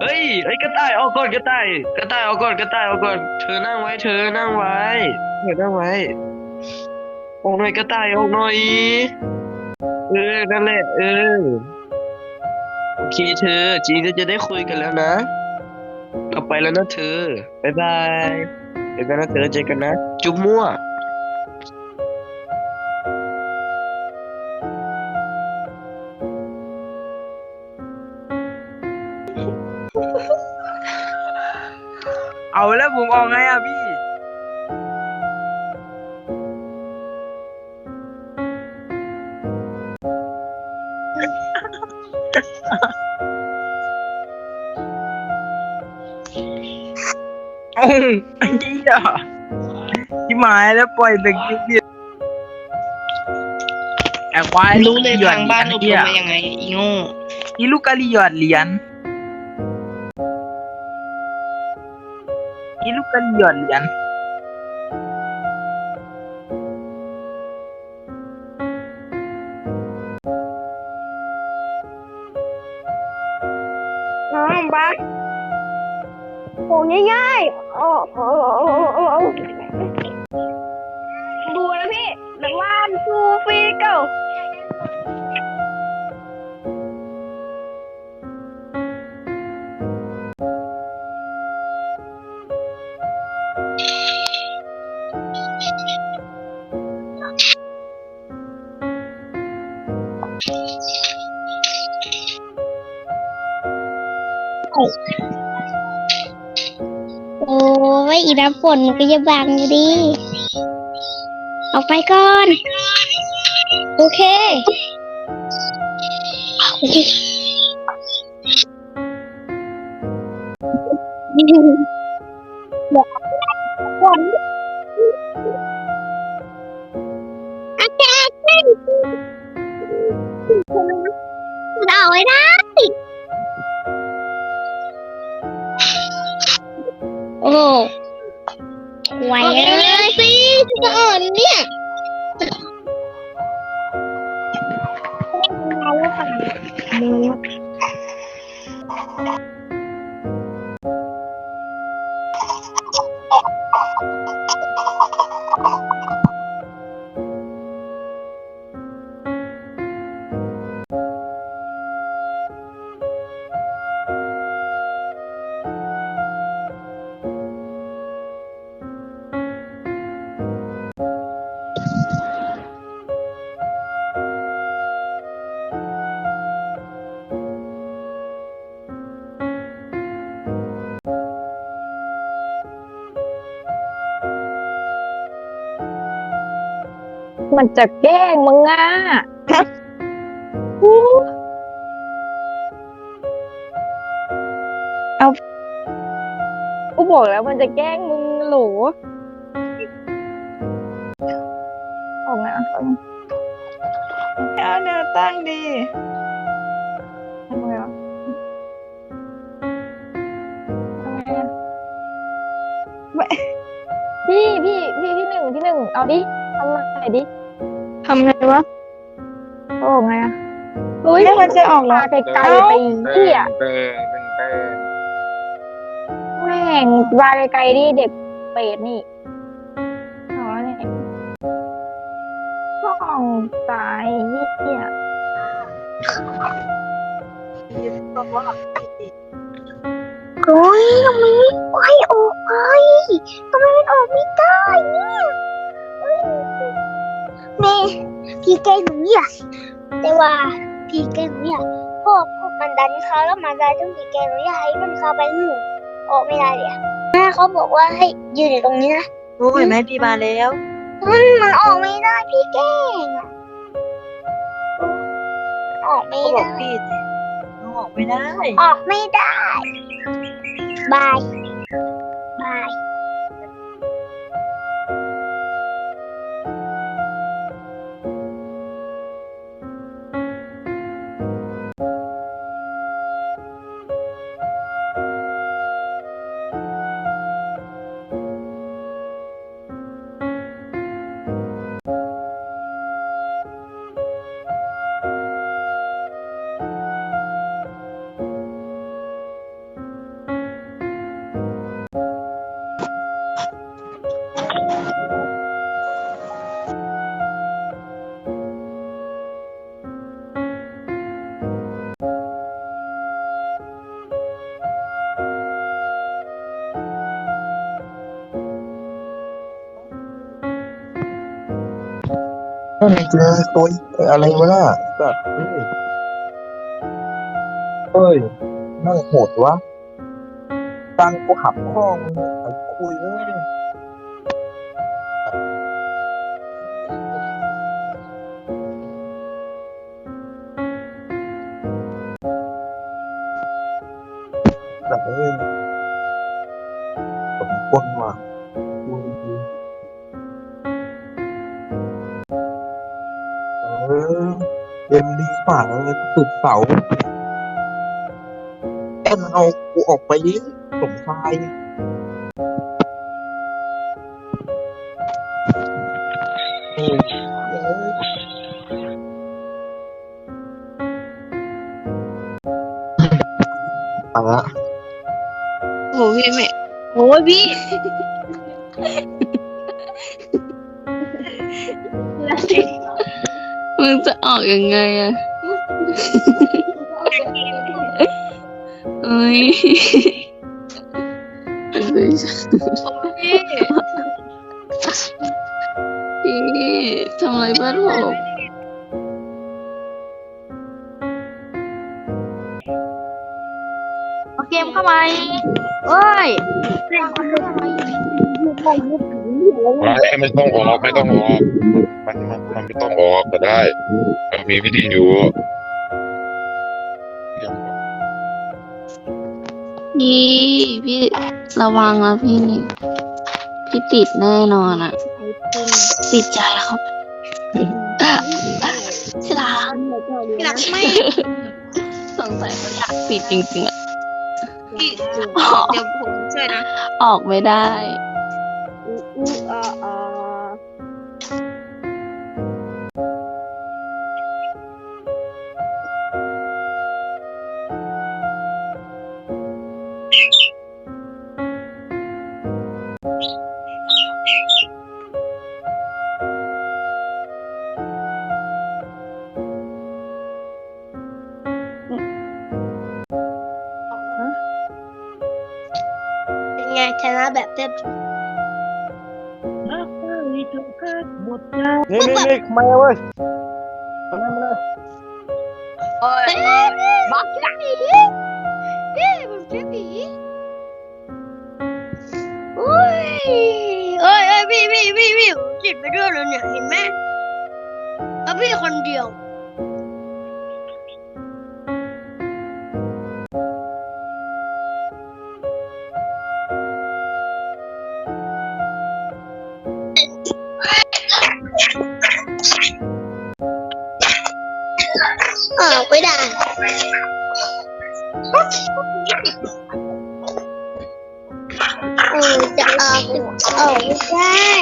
เฮ้ยเฮ้ยกระต่ายออกก่อนกระต่ายกระต่ายออกก่อนกระต่ายออกก่อนเธอนั่งไว้ เธอนั่งไว้เธอนั่งไว้ออกหน่อยกระต่ายออกหน่อยเออนั่นแหละเออโอเคเธอจริงก็จะได้คุยกันแล้วนะเราไปแล้วนะเธอบ๊ายบายเจอกันนะเธอเจอกันนะ จุ๊บมั่ว เอาแล้วผมออกไงอะพี่โอ้ไอ้เหี้ยที่หมายแล้วปล่อยเด็กเดียวไอ้ควายรู้เลยหยอดทางบ้านเหอบรีรยมญมายังไงอีโง่อีลูกกะลีหยอดเหรียญ กกะลีหย่อดเหรียญน้องบ้าโอ้ง่ายๆโอ้โอ้โอ้โอ้โอ้ดูนะพี่หนึ่งล้านทูฟีเกิล โอ้ยอีน้ำฝนมันก็จะบังอยู่ดิ ออกไปก่อน โอเคโอเคฝนอากาศเป็นเอาไว้ได้ อ้ไหวเลยสิจะอ่อนเนี่ยมั นจะแกล้งมึงอะเอากูบอกแล้วมันจะแกล้งมึงโหลออกมาเอาเอาแนวตั้งดีทำไงวะทำไงอะไม่พี่พี่พี่พี่หนึ่งพี่หนึ่งเอาดิทำไงดิ ทำไงวะโอ้ไงอะเฮ้ยมันจะออกปลาไกลๆไปเหี้ยเติงเติงเติงแม่งปลาไกลๆดิเด็กเป็ดนี่เอาแล้วนี่ห้องตายเหี้ยโอ้ยทำไมไม่ปล่อยออกไปทำไมมันออกไม่ได้เนี่ย แม่พี่แกล้งหนูเนี่ยแต่ว่าพี่แกล้งหนูเนี่ยพวกพวกมันดันเขาแล้วมันดันต้องพี่แกล้งหนูอยากให้มันเข้าไปหนูออกไม่ได้เลยอะแม่เขาบอกว่าให้ยืนอยู่ตรงนี้นะโอ้ยแม่พี่มาแล้ว มันมันออกไม่ได้พี่แกล้งอะออกไม่เขาบอได้กพี่น้องออกไม่ได้ ออกไม่ได้บายบาย นั่นเจอตัวอะไรวะน่ะแบบเฮ้ยเฮ้ยน่าโหดวะตังกูหักข้อมึงไอ้คุยเลยแบบเดีฝ่าเลยตึกเสาแอนเอากูออกไปดิงสมชายไปละโอ้พี่ไม่โอ้ยพี่มึง จะออกยังไงอะเอ้ยพี่ทำอะไรบ้านผมเอาเกมเข้ามาเอ้ย ไม่ไม่ต้องออกไม่ต้องออกมันมันมันไม่ต้องออกก็ได้มันมีวิธีอยู่ยังพี่พี่ระวังนะพี่พี่ติดแน่นอนอะติดใจครับชิลาพี่รักไม่สงสัยเขาอยากติดจริงๆอะพี่เดี๋ยวผมช่วยนะ ออกไม่ได้ อู้อู้อ่าอ่า เป็นไงชนะแบบเต็มนี่นี่นี่มาเว้ยมาเลยมาเลยโอ้ยบักผีเฮ้ยผมเจอผีโอ้ยเอ้ยเอ้ยพี่พี่พี่พี่ผมติดไปด้วยเลยเนี่ยเห็นไหมแล้วพี่คนเดียว ออกไม่ได้เออจะออกออกไม่ได้